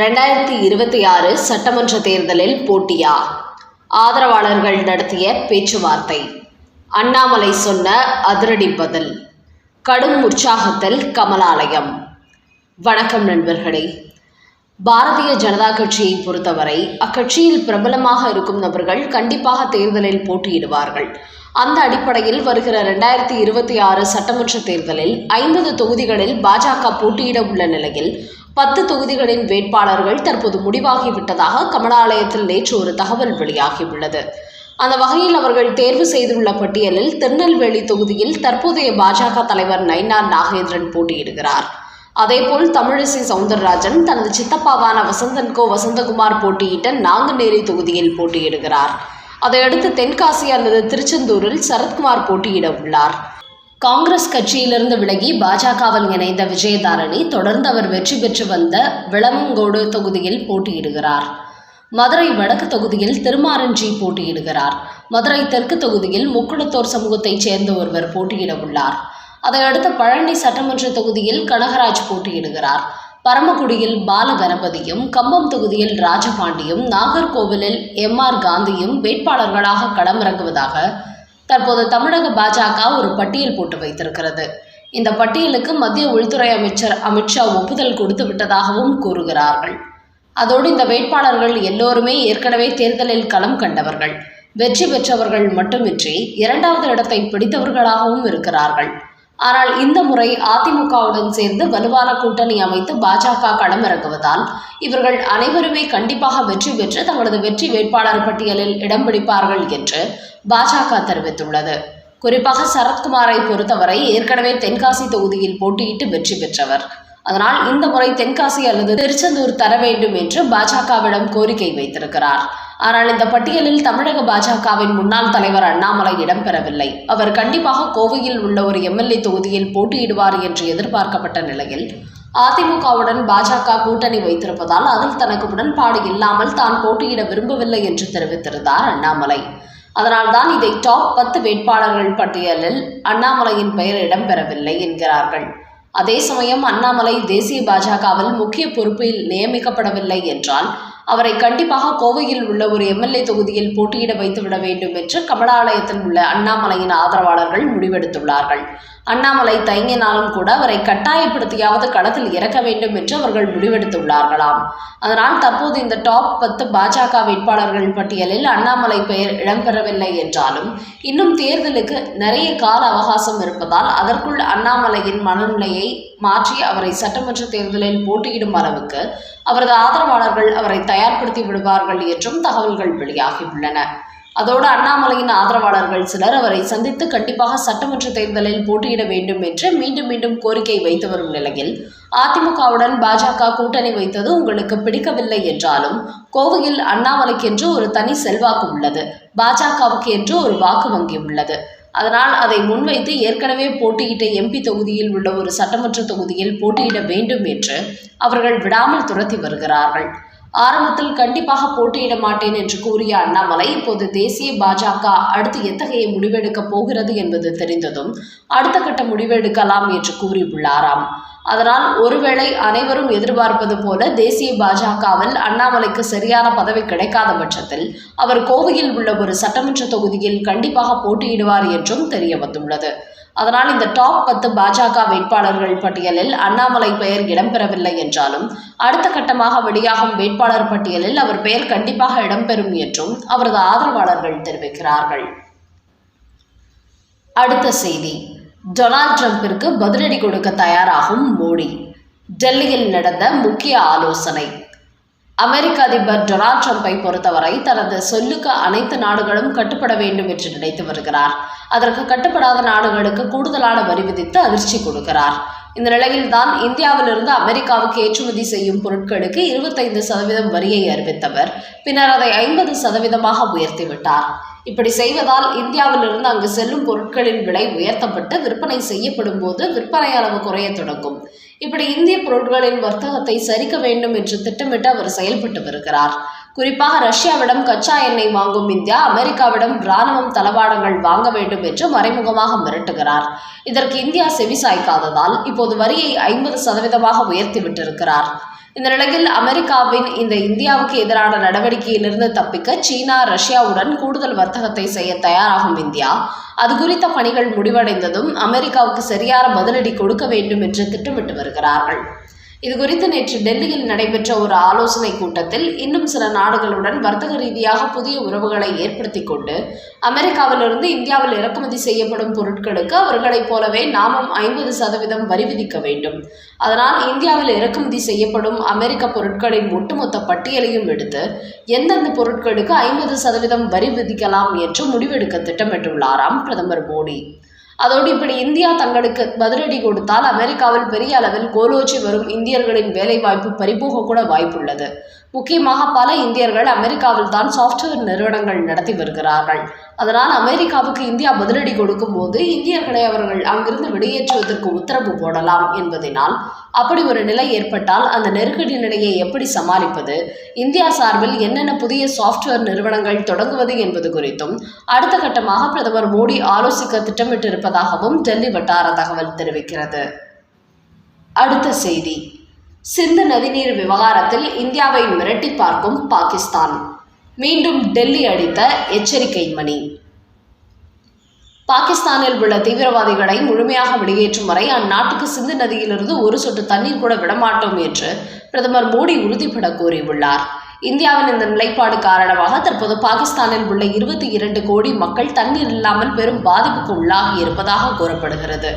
ரெண்டாயிரத்தி இருபத்தி ஆறு சட்டமன்ற தேர்தலில் போட்டியா? ஆதரவாளர்கள் நடத்திய பேச்சுவார்த்தை. அண்ணாமலை சொன்ன அதிரடி பதில். கடும் உற்சாகத்தில் கமலாலயம். வணக்கம் நண்பர்களே. பாரதிய ஜனதா கட்சியை பொறுத்தவரை அக்கட்சியில் பிரபலமாக இருக்கும் நபர்கள் கண்டிப்பாக தேர்தலில் போட்டியிடுவார்கள். அந்த அடிப்படையில் வருகிற ரெண்டாயிரத்தி இருபத்தி ஆறு சட்டமன்ற தேர்தலில் ஐம்பது தொகுதிகளில் பாஜக போட்டியிட உள்ள நிலையில் பத்து தொகுதிகளின் வேட்பாளர்கள் தற்போது முடிவாகிவிட்டதாக கமலாலயத்தில் நேற்று ஒரு தகவல் வெளியாகியுள்ளது. அந்த வகையில் அவர்கள் தேர்வு செய்துள்ள பட்டியலில் திருநெல்வேலி தொகுதியில் தற்போதைய பாஜக தலைவர் நயினார் நாகேந்திரன் போட்டியிடுகிறார். அதேபோல் தமிழிசை சவுந்தரராஜன் தனது சித்தப்பாவான வசந்தன்கோ வசந்தகுமார் போட்டியிட்ட நாங்குநேரி தொகுதியில் போட்டியிடுகிறார். அதையடுத்து தென்காசி அல்லது திருச்செந்தூரில் சரத்குமார் போட்டியிட உள்ளார். காங்கிரஸ் கட்சியிலிருந்து விலகி பாஜகவில் இணைந்த விஜயதாரணி தொடர்ந்து அவர் வெற்றி பெற்று வந்த விளமங்கோடு தொகுதியில் போட்டியிடுகிறார். மதுரை வடக்கு தொகுதியில் திருமாரஞ்சி போட்டியிடுகிறார். மதுரை தெற்கு தொகுதியில் முக்குளத்தோர் சமூகத்தைச் சேர்ந்த ஒருவர் போட்டியிட உள்ளார். அதையடுத்து பழனி சட்டமன்ற தொகுதியில் கனகராஜ் போட்டியிடுகிறார். பரமக்குடியில் பாலகணபதியும் கம்பம் தொகுதியில் ராஜபாண்டியும் நாகர்கோவிலில் எம் ஆர் காந்தியும் வேட்பாளர்களாக களமிறங்குவதாக தற்போது தமிழக பாஜக ஒரு பட்டியல் போட்டு வைத்திருக்கிறது. இந்த பட்டியலுக்கு மத்திய உள்துறை அமைச்சர் அமித்ஷா ஒப்புதல் கொடுத்து விட்டதாகவும் கூறுகிறார்கள். அதோடு இந்த வேட்பாளர்கள் எல்லோருமே ஏற்கனவே தேர்தலில் களம் கண்டவர்கள். வெற்றி பெற்றவர்கள் மட்டுமின்றி இரண்டாவது இடத்தை பிடித்தவர்களாகவும் இருக்கிறார்கள். ஆனால் இந்த முறை அதிமுகவுடன் சேர்ந்து வலுவான கூட்டணி அமைத்து பாஜக களமிறங்குவதால் இவர்கள் அனைவருமே கண்டிப்பாக வெற்றி பெற்று தங்களது வெற்றி வேட்பாளர் பட்டியலில் இடம் பிடிப்பார்கள் என்று பாஜக தெரிவித்துள்ளது. குறிப்பாக சரத்குமாரை பொறுத்தவரை ஏற்கனவே தென்காசி தொகுதியில் போட்டியிட்டு வெற்றி பெற்றவர். அதனால் இந்த முறை தென்காசி அல்லது திருச்செந்தூர் தர வேண்டும் என்று பாஜகவிடம் கோரிக்கை வைத்திருக்கிறார். ஆனால் இந்த பட்டியலில் தமிழக பாஜகவின் முன்னாள் தலைவர் அண்ணாமலை இடம்பெறவில்லை. அவர் கண்டிப்பாக கோவையில் உள்ள ஒரு எம்எல்ஏ தொகுதியில் போட்டியிடுவார் என்று எதிர்பார்க்கப்பட்ட நிலையில் அதிமுகவுடன் பாஜக கூட்டணி வைத்திருப்பதால் அதில் தனக்கு உடன்பாடு இல்லாமல் தான் போட்டியிட விரும்பவில்லை என்று தெரிவித்திருந்தார் அண்ணாமலை. அதனால்தான் இதை டாப் பத்து வேட்பாளர்கள் பட்டியலில் அண்ணாமலையின் பெயர் இடம்பெறவில்லை என்கிறார்கள். அதே சமயம் அண்ணாமலை தேசிய பாஜகவில் முக்கிய பொறுப்பில் நியமிக்கப்படவில்லை என்றால் அவரை கண்டிப்பாக கோவையில் உள்ள ஒரு எம்எல்ஏ தொகுதியில் போட்டியிட வைத்துவிட வேண்டும் என்று கமலாலயத்தில் உள்ள அண்ணாமலையின் ஆதரவாளர்கள் முடிவெடுத்துள்ளார்கள். அண்ணாமலை தயங்கினாலும் கூட அவரை கட்டாயப்படுத்தியாவது களத்தில் இறக்க வேண்டும் என்று அவர்கள் முடிவெடுத்துள்ளார்களாம். அதனால் தற்போது இந்த டாப் பத்து பாஜக வேட்பாளர்கள் பட்டியலில் அண்ணாமலை பெயர் இடம்பெறவில்லை என்றாலும் இன்னும் தேர்தலுக்கு நிறைய கால அவகாசம் இருப்பதால் அதற்குள் அண்ணாமலையின் மனநிலையை மாற்றி அவரை சட்டமன்ற தேர்தலில் போட்டியிடும் அளவுக்கு அவரது ஆதரவாளர்கள் அவரை தயார்படுத்தி விடுவார்கள் என்றும் தகவல்கள் வெளியாகியுள்ளன. அதோடு அண்ணாமலையின் ஆதரவாளர்கள் சிலர் அவரை சந்தித்து கண்டிப்பாக சட்டமன்ற தேர்தலில் போட்டியிட வேண்டும் என்று மீண்டும் மீண்டும் கோரிக்கை வைத்து வரும் நிலையில் அதிமுகவுடன் பாஜக கூட்டணி வைத்தது உங்களுக்கு பிடிக்கவில்லை என்றாலும் கோவையில் அண்ணாமலைக்கென்று ஒரு தனி செல்வாக்கு உள்ளது. பாஜகவுக்கு என்று ஒரு வாக்கு வங்கி உள்ளது. அதனால் அதை முன்வைத்து ஏற்கனவே போட்டியிட்ட எம்பி தொகுதியில் உள்ள ஒரு சட்டமன்ற தொகுதியில் போட்டியிட வேண்டும் என்று அவர்கள் விடாமல் துரத்தி வருகிறார்கள். ஆரம்பத்தில் கண்டிப்பாக போட்டியிட மாட்டேன் என்று கூறிய அண்ணாமலை இப்போது தேசிய பாஜக அடுத்து எத்தகைய முடிவெடுக்கப் போகிறது என்பது தெரிந்ததும் அடுத்த கட்ட முடிவெடுக்கலாம் என்று கூறியுள்ளாராம். அதனால் ஒருவேளை அனைவரும் எதிர்பார்ப்பது போல தேசிய பாஜகவில் அண்ணாமலைக்கு சரியான பதவி கிடைக்காத பட்சத்தில் அவர் கோவையில் உள்ள ஒரு சட்டமன்ற தொகுதியில் கண்டிப்பாக போட்டியிடுவார் என்றும் தெரிய வந்துள்ளது. அதனால் இந்த டாப் பத்து பாஜக வேட்பாளர்கள் பட்டியலில் அண்ணாமலை பெயர் இடம்பெறவில்லை என்றாலும் அடுத்த கட்டமாக வெளியாகும் வேட்பாளர் பட்டியலில் அவர் பெயர் கண்டிப்பாக இடம்பெறும் என்றும் அவரது ஆதரவாளர்கள் தெரிவிக்கிறார்கள். அடுத்த செய்தி. டொனால்ட் ட்ரம்பிற்கு பதிலடி கொடுக்க தயாராகும் மோடி. டெல்லியில் நடந்த முக்கிய ஆலோசனை. அமெரிக்க அதிபர் டொனால்ட் ட்ரம்பை பொறுத்தவரை தனது சொல்லுக்கு அனைத்து நாடுகளும் கட்டுப்பட வேண்டும் என்று நினைத்து வருகிறார். அதற்கு கட்டுப்படாத நாடுகளுக்கு கூடுதலான வரி விதித்து அதிர்ச்சி கொடுக்கிறார். இந்த நிலையில்தான் இந்தியாவிலிருந்து அமெரிக்காவுக்கு ஏற்றுமதி செய்யும் பொருட்களுக்கு இருபத்தைந்து சதவீதம் வரியை அறிவித்தவர். பின்னர் அதை ஐம்பது சதவீதமாக உயர்த்திவிட்டார் இப்படி செய்வதால் இந்தியாவிலிருந்து அங்கு செல்லும் பொருட்களின் விலை உயர்த்தப்பட்டு விற்பனை செய்யப்படும் போது விற்பனை அளவு குறைய தொடங்கும். இப்படி இந்திய பொருட்களின் வர்த்தகத்தை சரிக்க வேண்டும் என்று திட்டமிட்டு அவர் செயல்பட்டு வருகிறார் குறிப்பாக ரஷ்யாவிடம் கச்சா எண்ணெய் வாங்கும் இந்தியா அமெரிக்காவிடம் இராணுவம் தளவாடங்கள் வாங்க வேண்டும் என்று மறைமுகமாக மிரட்டுகிறார். இதற்கு இந்தியா செவிசாய்க்காததால் இப்போது வரியை ஐம்பது சதவீதமாக உயர்த்தி விட்டிருக்கிறார். இந்த நிலையில் அமெரிக்காவின் இந்த இந்தியாவுக்கு எதிரான நடவடிக்கையிலிருந்து தப்பிக்க சீனா ரஷ்யாவுடன் கூடுதல் வர்த்தகத்தை செய்ய தயாராகும் இந்தியா. அது குறித்த பணிகள் முடிவடைந்ததும் அமெரிக்காவுக்கு சரியான பதிலடி கொடுக்க வேண்டும் என்று திட்டமிட்டு வருகிறார்கள். இது குறித்து நேற்று டெல்லியில் நடைபெற்ற ஒரு ஆலோசனை கூட்டத்தில் இன்னும் சில நாடுகளுடன் வர்த்தக ரீதியாக புதிய உறவுகளை ஏற்படுத்தி கொண்டு அமெரிக்காவிலிருந்து இந்தியாவில் இறக்குமதி செய்யப்படும் பொருட்களுக்கு அவர்களைப் போலவே நாமும் ஐம்பது சதவீதம் வரி விதிக்க வேண்டும். அதனால் இந்தியாவில் இறக்குமதி செய்யப்படும் அமெரிக்க பொருட்களின் ஒட்டுமொத்த பட்டியலையும் எடுத்து எந்தெந்த பொருட்களுக்கு ஐம்பது சதவீதம் வரி விதிக்கலாம் என்று முடிவெடுக்க திட்டமிட்டுள்ளாராம் பிரதமர் மோடி. அதோடு இப்படி இந்தியா தங்களுக்கு பதிலடி கொடுத்தால் அமெரிக்காவில் பெரிய அளவில் கோலோச்சி வரும் இந்தியர்களின் வேலைவாய்ப்பு பறிபோக கூட வாய்ப்புள்ளது. முக்கியமாக பல இந்தியர்கள் அமெரிக்காவில் தான் சாஃப்ட்வேர் நிறுவனங்கள் நடத்தி வருகிறார்கள். அதனால் அமெரிக்காவுக்கு இந்தியா பதிலடி கொடுக்கும் போது இந்தியர்களை அவர்கள் அங்கிருந்து வெளியேற்றுவதற்கு உத்தரவு போடலாம் என்பதனால் அப்படி ஒரு நிலை ஏற்பட்டால் அந்த நெருக்கடி நிலையை எப்படி சமாளிப்பது? இந்தியா சார்பில் என்னென்ன புதிய சாஃப்ட்வேர் நிறுவனங்கள் தொடங்குவது என்பது குறித்தும் அடுத்த கட்டமாக பிரதமர் மோடி ஆலோசிக்க திட்டமிட்டிருப்பதாகவும் டெல்லி வட்டார தகவல் தெரிவிக்கிறது. அடுத்த செய்தி. சிந்து நதிநீர் விவகாரத்தில் இந்தியாவை மிரட்டி பார்க்கும் பாகிஸ்தான். மீண்டும் டெல்லி அடித்த எச்சரிக்கை மணி. பாகிஸ்தானில் உள்ள தீவிரவாதிகளை முழுமையாக வெளியேற்றும் வரை அந்நாட்டுக்கு சிந்து நதியிலிருந்து ஒரு சொட்டு தண்ணீர் கூட விடமாட்டோம் என்று பிரதமர் மோடி உறுதிபட கூறியுள்ளார். இந்தியாவின் இந்த நிலைப்பாடு காரணமாக தற்போது பாகிஸ்தானில் உள்ள இருபத்தி இரண்டு கோடி மக்கள் தண்ணீர் இல்லாமல் பெரும் பாதிப்புக்கு உள்ளாகி இருப்பதாக கூறப்படுகிறது.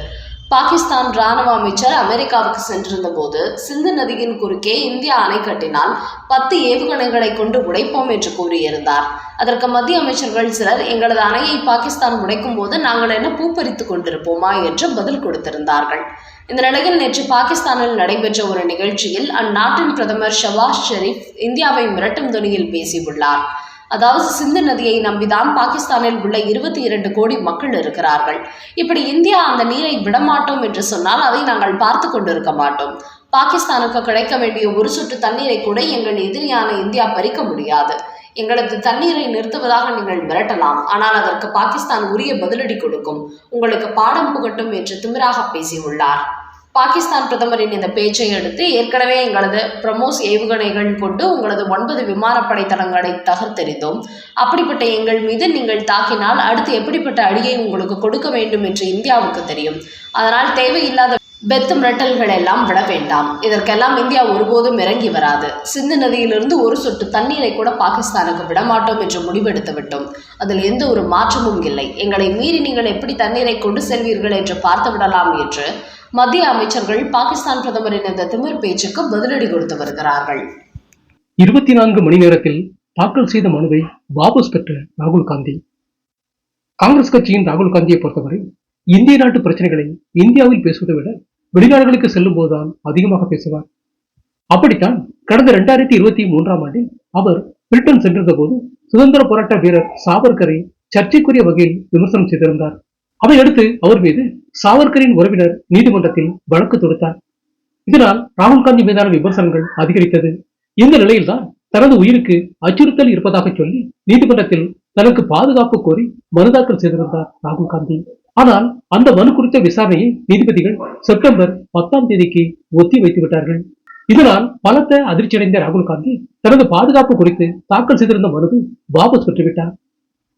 பாகிஸ்தான் ராணுவ அமைச்சர் அமெரிக்காவுக்கு சென்றிருந்த போது சிந்து நதியின் குறுக்கே இந்தியா அணை கட்டினால் பத்து ஏவுகணைகளை கொண்டு உடைப்போம் என்று கூறியிருந்தார். அதற்கு மத்திய அமைச்சர்கள் சிலர் எங்களது அணையை பாகிஸ்தான் உடைக்கும் போது நாங்கள் என்ன பூப்பறித்துக் கொண்டிருப்போமா? என்று பதில் கொடுத்திருந்தார்கள். இந்த நிலையில் நேற்று பாகிஸ்தானில் நடைபெற்ற ஒரு நிகழ்ச்சியில் அந்நாட்டின் பிரதமர் ஷவாஸ் ஷெரீப் இந்தியாவை மிரட்டும் துணியில் பேசியுள்ளார். அதாவது சிந்து நதியை நம்பிதான் பாகிஸ்தானில் உள்ள இருபத்தி இரண்டு கோடி மக்கள் இருக்கிறார்கள். இப்படி இந்தியா அந்த நீரை விடமாட்டோம் என்று சொன்னால் அதை நாங்கள் பார்த்து கொண்டிருக்க மாட்டோம். பாகிஸ்தானுக்கு கிடைக்க வேண்டிய ஒரு சொட்டு தண்ணீரை கூட எங்கள் எதிரியான இந்தியா பறிக்க முடியாது. எங்களது தண்ணீரை நிறுத்துவதாக நீங்கள் மிரட்டலாம். ஆனால் அதற்கு பாகிஸ்தான் உரிய பதிலடி கொடுக்கும். உங்களுக்கு பாடம் புகட்டும் என்று திமிராக பேசியுள்ளார். பாகிஸ்தான் பிரதமரின் இந்த பேச்சை அடுத்து ஏற்கனவே எங்களது பிரமோஸ் ஏவுகணைகள் கொண்டு உங்களது ஒன்பது விமானப்படை தளங்களை தகர்த்தெறிந்தோம். அப்படிப்பட்ட எங்கள் மீது நீங்கள் தாக்கினால் அடுத்து எப்படிப்பட்ட அடியை உங்களுக்கு கொடுக்க வேண்டும் என்று இந்தியாவுக்கு தெரியும். அதனால் தேவையில்லாத பெத்து மிரட்டல்கள் எல்லாம் விட வேண்டாம். இதற்கெல்லாம் இந்தியா ஒருபோதும் இறங்கி வராது. சிந்து நதியிலிருந்து ஒரு சொட்டு தண்ணீரை கூட பாகிஸ்தானுக்கு விடமாட்டோம் என்று முடிவெடுத்து விட்டோம். அதில் எந்த ஒரு மாற்றமும் இல்லை. எங்களை மீறி நீங்கள் எப்படி தண்ணீரை கொண்டு செல்வீர்கள் என்று பார்த்து விடலாம் என்று மத்திய அமைச்சர்கள் பாகிஸ்தான் பிரதமரின் இந்த திமிர் பேச்சுக்கு பதிலடி கொடுத்து வருகிறார்கள். இருபத்தி நான்கு மணி நேரத்தில் தாக்கல் செய்த மனுவை வாபஸ் பெற்ற ராகுல் காந்தி. காங்கிரஸ் கட்சியின் ராகுல் காந்தியை பொறுத்தவரை இந்திய நாட்டு பிரச்சனைகளை இந்தியாவில் பேசுவதை விட வெளிநாடுகளுக்கு செல்லும் போதுதான் அதிகமாக பேசுவார். அப்படித்தான் கடந்த இரண்டாயிரத்தி இருபத்தி மூன்றாம் ஆண்டில் அவர் பிரிட்டன் சென்றிருந்த போது சுதந்திர போராட்ட வீரர் சாவர்கரை சர்ச்சைக்குரிய வகையில் விமர்சனம் செய்திருந்தார். அதையடுத்து அவர் மீது சாவர்கரின் உறவினர் நீதிமன்றத்தில் வழக்கு தொடுத்தார். இதனால் ராகுல் காந்தி மீதான விமர்சனங்கள் அதிகரித்தது. இந்த நிலையில்தான் தனது உயிருக்கு அச்சுறுத்தல் இருப்பதாக சொல்லி நீதிமன்றத்தில் தனக்கு பாதுகாப்பு கோரி மனு தாக்கல் செய்திருந்தார் ராகுல் காந்தி. ஆனால் அந்த மனு குறித்த விசாரணையை நீதிபதிகள் செப்டம்பர் பத்தாம் தேதிக்கு ஒத்தி வைத்து விட்டார்கள் இதனால் பலத்த அதிர்ச்சியடைந்த ராகுல் காந்தி தனது பாதுகாப்பு குறித்து தாக்கல் செய்திருந்த மனுவை வாபஸ் பெற்றுவிட்டார்.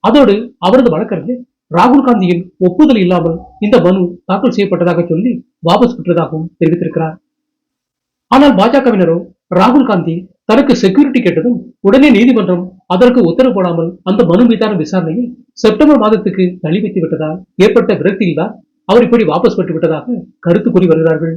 அதோடு அவரது வழக்கறிஞர் ராகுல் காந்தியின் ஒப்புதல் இல்லாமல் இந்த மனு தாக்கல் செய்யப்பட்டதாக சொல்லி வாபஸ் பெற்றதாகவும் தெரிவித்திருக்கிறார். ஆனால் பாஜகவினரோ ராகுல் காந்தி தனக்கு செக்யூரிட்டி கேட்டதும் உடனே நீதிமன்றம் அதற்கு உத்தரவு போடாமல் அந்த மனு மீதான விசாரணையை செப்டம்பர் மாதத்துக்கு தள்ளி வைத்து விட்டதால் ஏற்பட்ட விரக்தியில்தான் அவர் இப்படி வாபஸ் பெற்று விட்டதாக கருத்து கூறி வருகிறார்கள்.